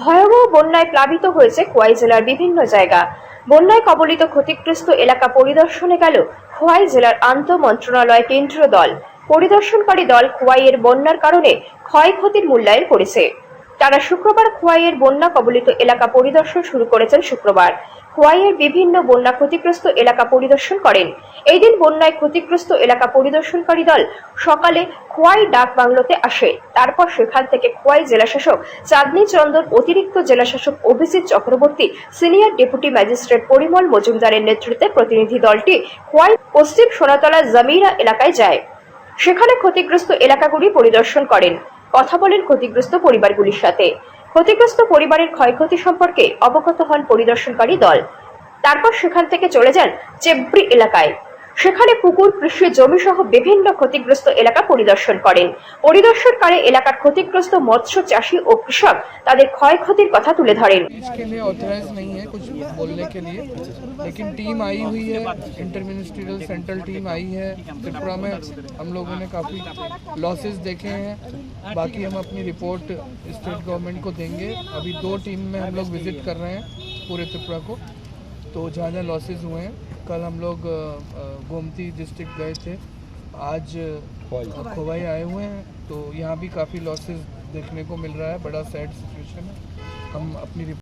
ভয়াবহ বন্যায় প্লাবিত হয়েছে খোয়াই জেলার বিভিন্ন জায়গা। বন্যায় কবলিত ক্ষতিগ্রস্ত এলাকা পরিদর্শনে গেল খোয়াই জেলার আন্ত মন্ত্রণালয় কেন্দ্রীয় দল। পরিদর্শনকারী দল খোয়াইয়ের বন্যার কারণে ক্ষয়ক্ষতির মূল্যায়ন করেছে। তারা শুক্রবার খোয়াইয়ের বন্যা কবলিত এলাকা পরিদর্শন শুরু করেছেন শুক্রবার। খোয়াইয়ের বিভিন্ন বন্যা ক্ষতিগ্রস্ত এলাকা পরিদর্শন করেন। এই দিন বন্যায় ক্ষতিগ্রস্ত এলাকা পরিদর্শনকারী দল সকালে খোয়াই ডাক বাংলোতে আসে। তারপর সেখান থেকে খোয়াই জেলাশাসক চাঁদনী চন্দন, অতিরিক্ত জেলাশাসক Abhijit Chakraborty, senior deputy magistrate Parimal মজুমদারের নেতৃত্বে প্রতিনিধি দলটি খোয়াই পশ্চিম সোনাতলা জামিরা এলাকায় যায়। সেখানে ক্ষতিগ্রস্ত এলাকাগুলি পরিদর্শন করেন। কথা বলেন ক্ষতিগ্রস্ত পরিবারগুলির সাথে। ক্ষতিগ্রস্ত পরিবারের ক্ষয়ক্ষতি সম্পর্কে অবগত হন পরিদর্শনকারী দল। তারপর সেখান থেকে চলে যান চেব্রি এলাকায়। সেখানে পুকুর কৃষি জমি সহ বিভিন্ন ক্ষতিগ্রস্ত এলাকা পরিদর্শন করেন পরিদর্শনকালে এলাকার ক্ষতিগ্রস্ত মৎস্য চাষী ও কৃষক তাদের ক্ষয়ক্ষতির কথা তুলে ধরেন स्पीच के लिए ऑथराइज नहीं है कुछ बोलने के लिए लेकिन टीम आई हुई है इंटर मिनिस्ट्रियल सेंट्रल टीम आई है त्रिपुरा में हम लोगों ने काफ़ी लॉसेस देखे हैं बाकी हम अपनी रिपोर्ट स्टेट गवर्नमेंट को देंगे अभी दो टीम में हम लोग विजिट कर रहे हैं पूरे त्रिपुरा को तो जहाँ जहाँ लॉसेस हुए हैं कल हम लोग गोमती डिस्ट्रिक्ट गए थे। आज खोवाई। आए हुए हैं। तो यहाँ भी काफ़ी लॉसेस देखने को मिल रहा है। बड़ा सैड सिचुएशन है। हम अपनी